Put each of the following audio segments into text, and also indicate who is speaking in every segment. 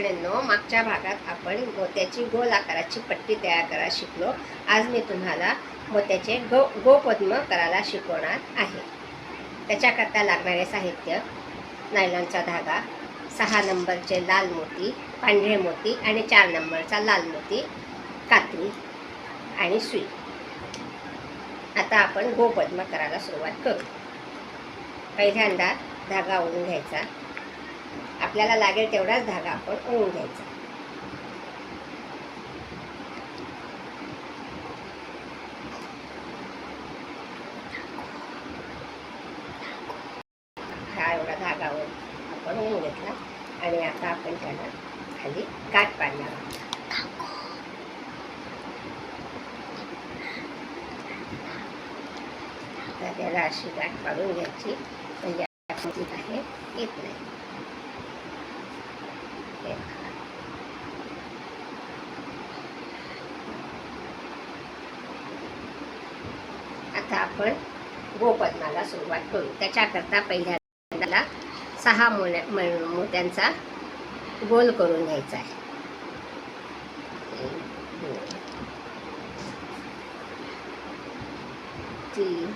Speaker 1: मित्रांनो मागच्या भागात आपण मोत्याची गोल आकाराची पट्टी तयार करायला शिकलो. आज मी तुम्हाला मोत्याचे गो गोपद्म करायला शिकवणार आहे. त्याच्याकरता लागणारे साहित्य नायलॉनचा धागा सहा नंबरचे लाल मोती पांढरे मोती आणि चार नंबरचा लाल मोती कात्री आणि सुई. आता आपण गोपद्म करायला सुरुवात करू. पहिल्यांदा धागा ओढून घ्यायचा. आपल्याला लागेल तेवढाच धागा आपण ओळून घ्यायचा. हा एवढा धागा आपण ओळून घेतला आणि आता आपण त्याला खाली गाठ पाडणार आहोत. त्याला अशी गाठ पाडून घ्यायची. म्हणजे आहे. येत नाही हे पहा. आता आपण गोपदनाला सुरुवात करू. त्याच्याकरता पहिल्यांदा सहा मोल्या मोत्यांचा गोल करून घ्यायचा आहे. तीन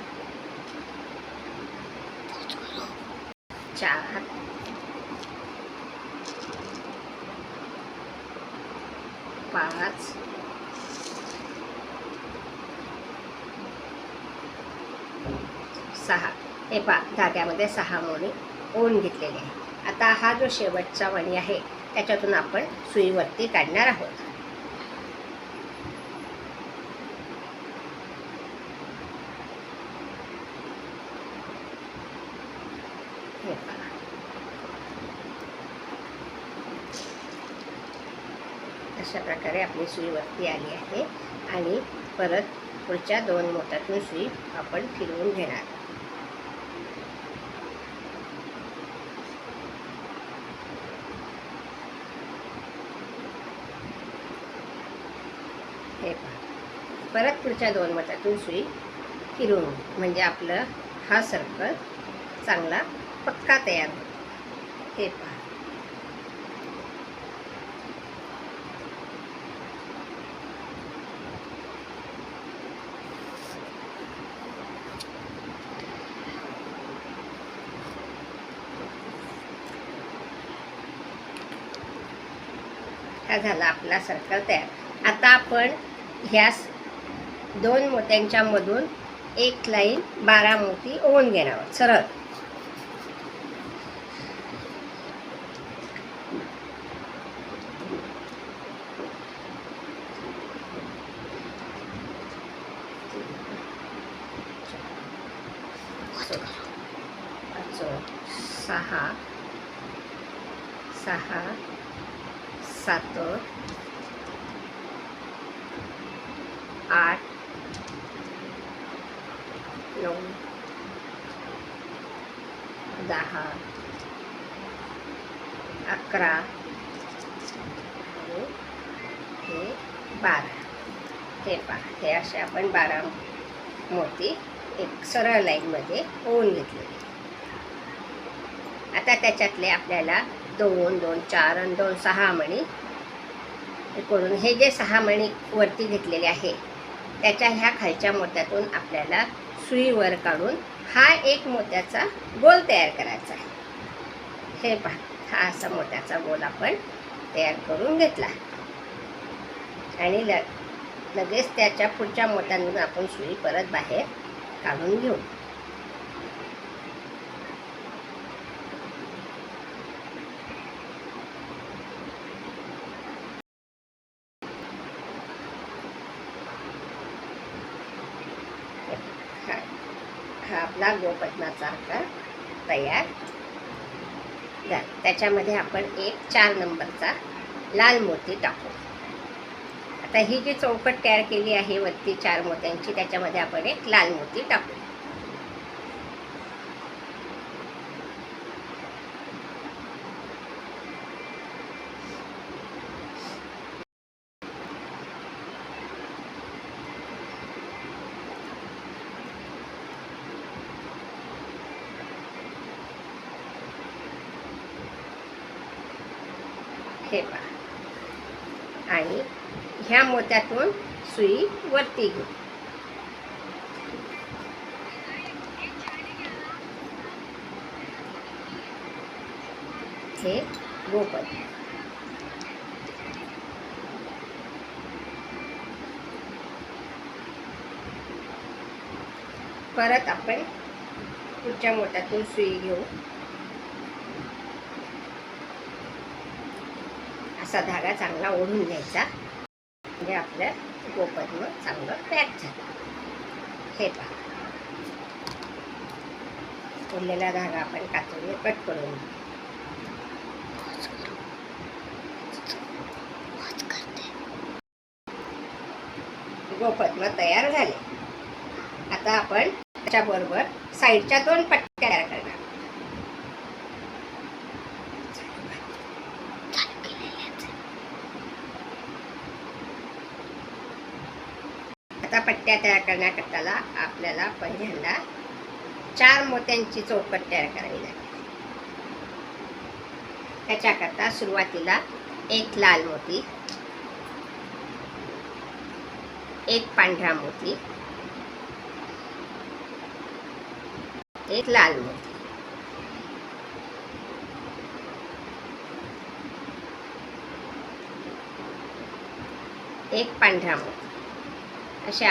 Speaker 1: चार पाच सहा. हे पा धाग्यामध्ये सहा मणी ओन घेतलेले आहे आता हा जो शेवटचा मणी आहे त्याच्यातून आपण सुईवरती काढणार आहोत. हे अशा प्रकारे आपली सुई वरती आली आहे आणि परत पुढच्या दोन मोत्यातून सुई आपण फिरवून घेणार हे पहा परत पुढच्या दोन मोत्यातून सुई फिरून. म्हणजे आपलं हा सर्कल चांगला पक्का तयार होतो हे पहा. हा झाला आपला सर्कल तयार. आता आपण ह्या दोन मोत्यांच्यामधून एक लाईन बारा मोती ओवून घेणार. सरळ. सहा. सहा. सात. आठ. दहा अकरा. आणि हे बारा. हे पहा हे असे आपण बारा मोती एक सरळ लाईनमध्ये होऊन घेतलेले आता त्याच्यातले आपल्याला दोन दोन चार आणि दोन सहा मणी हे करून हे जे सहा मणी वरती घेतलेले आहे त्याच्या ह्या खालच्या मोत्यातून आपल्याला सुईवर काढून हा एक मोत्याचा गोल तयार करायचा आहे. हे पहा हा असा मोत्याचा गोल आपण तयार करून घेतला. आणि ल लगेच त्याच्या पुढच्या मोत्यांमधून आपण सुई परत बाहेर काढून घेऊ. हा आपला गोपद्माचा तयार. झाला त्याच्यामध्ये आपण एक चार नंबरचा लाल मोती टाकू. आता ही जी चौकट तयार केली आहे वरती चार मोत्यांची त्याच्यामध्ये आपण एक लाल मोती टाकू. ह्या मोत्यातून सुई वरती घेऊ हे गोपद परत आपण पुढच्या मोठ्यातून सुई घेऊ. असा धागा चांगला ओढून घ्यायचा. म्हणजे आपलं गोपटनं चांगलं पॅक झालं. हे पहा. उरलेला धागा आपण कातडीने कट करून घेऊ. गोपद्म तयार झाले. आता आपण त्याच्याबरोबर साईडच्या दोन पट्ट्या तयार करणार. आता पट्ट्या तयार करण्याकरताला आपल्याला पहिल्यांदा चार मोत्यांची चौकट तयार करावी लागेल त्याच्याकरता सुरुवातीला एक लाल मोती एक पांढरा मोती एक लाल मोती. एक पांढरा मोती. अशा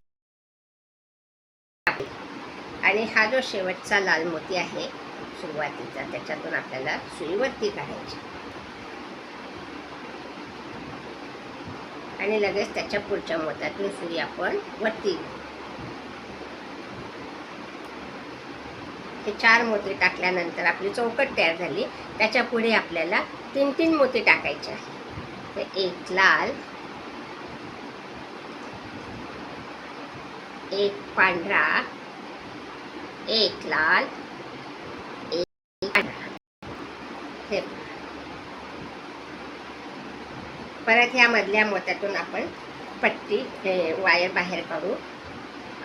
Speaker 1: आणि हा जो शेवटचा लाल मोती आहे सुरुवातीचा त्याच्यातून आपल्याला सुई वरती काढायची. आणि लगेच त्याच्या पुढच्या मोत्यातून सुई आपण वरती हे चार मोती टाकल्यानंतर आपली चौकट तयार झाली. त्याच्या पुढे आपल्याला तीन तीन मोती टाकायचे आहे तर एक लाल एक पांढरा एक लाल एक पांढरा. हे परत ह्या मधल्या मोत्यातून आपण पट्टी हे वायर बाहेर काढू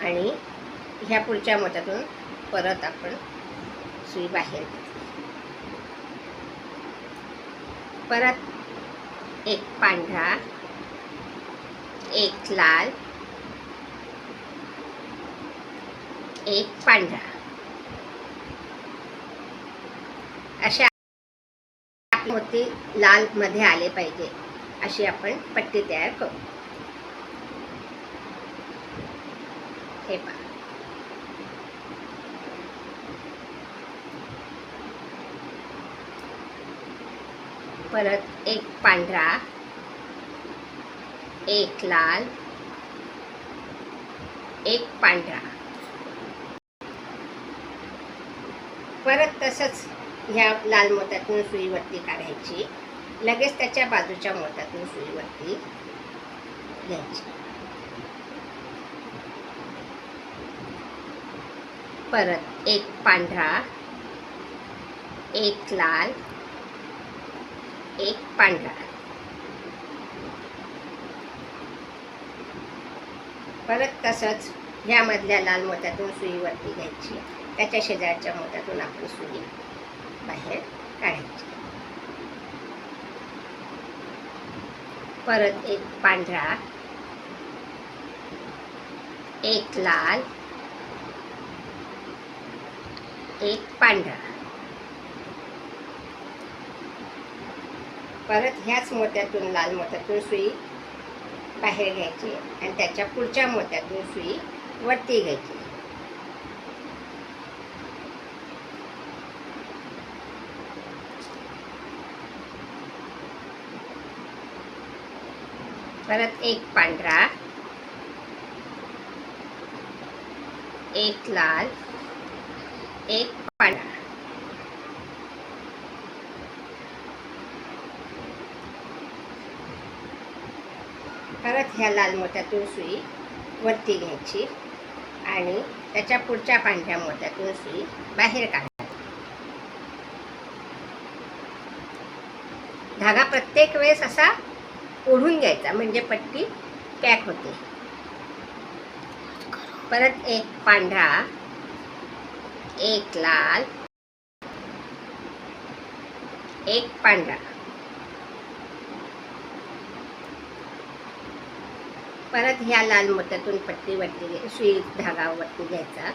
Speaker 1: आणि ह्या पुढच्या मोत्यातून परत आपण सुई बाहेर परत एक पांढरा एक लाल एक पांढरा. अशा मोती लाल मध्ये आले पाहिजे. अशी आपण पट्टी तयार करू. हे पहा. परत एक पांढरा एक लाल एक पांढरा. परत तसंच ह्या लाल मोत्यातून सुईवरती काढायची. लगेच त्याच्या बाजूच्या मोत्यातून सुईवरती घ्यायची. परत एक पांढरा एक लाल एक पांढरा. परत तसंच ह्यामधल्या लाल मोत्यातून सुईवरती घ्यायची. त्याच्या शेजारच्या मोत्यातून आपण सुई बाहेर काढायची. परत एक पांढरा एक लाल एक पांढरा. परत ह्याच मोत्यातून लाल मोत्यातून सुई बाहेर घ्यायची आणि त्याच्या पुढच्या मोत्यातून सुई वरती घ्यायची. परत एक पांढरा. एक लाल. एक पांढरा. परत ह्या लाल मोत्यातून सुई वरती घ्यायची आणि त्याच्या पुढच्या पांढऱ्या मोत्यातून सुई बाहेर काढायची धागा प्रत्येक वेळेस असा ओढून घ्यायचा म्हणजे पट्टी पॅक होते. परत एक पांढरा एक लाल एक पांढरा. परत ह्या लाल मोठ्यातून पट्टी वरती सुई धागा वरती घ्यायचा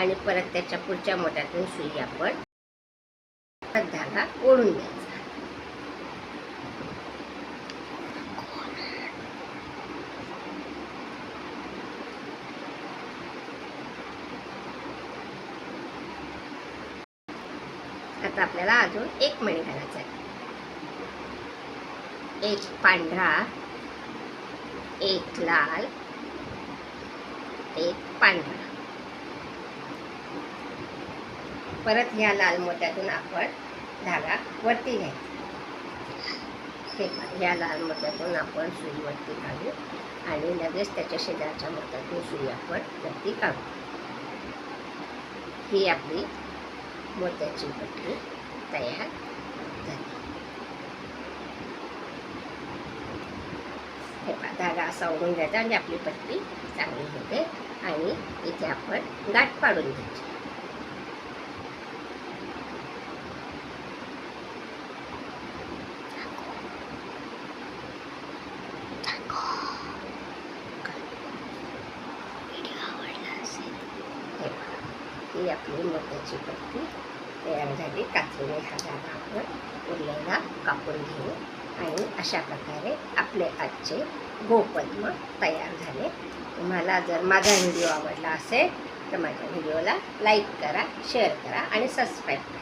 Speaker 1: आणि परत त्याच्या पुढच्या मोठ्यातून सुई आपण धागा ओढून घ्यायचा. आता आपल्याला अजून एक मणी घालायचा आहे. एक पांढरा एक लाल एक पांढरा. परत ह्या लाल मोत्यातून आपण धागा वरती घ्यायचा. हे ह्या लाल मोत्यातून आपण सुई वरती काढू आणि लगेच त्याच्या शेजारच्या मोत्यातून सुई आपण वरती काढू. ही आपली मोत्याची पट्टी तयार झाली. हे धागा असा ओढून द्यायचा आणि आपली पट्टी चांगली होते. आणि इथे आपण गाठ पाडून घ्यायची. ही आपली मोत्याची पट्टी तयार झाली. कात्रीने हा जागा आपण उरलेला कापून घेऊ आणि अशा प्रकारे आपले आजचे गोपद्म तयार झाले. तुम्हाला जर माझा व्हिडिओ आवडला असेल तर माझ्या व्हिडिओला लाईक करा शेअर करा आणि सबस्क्राईब करा.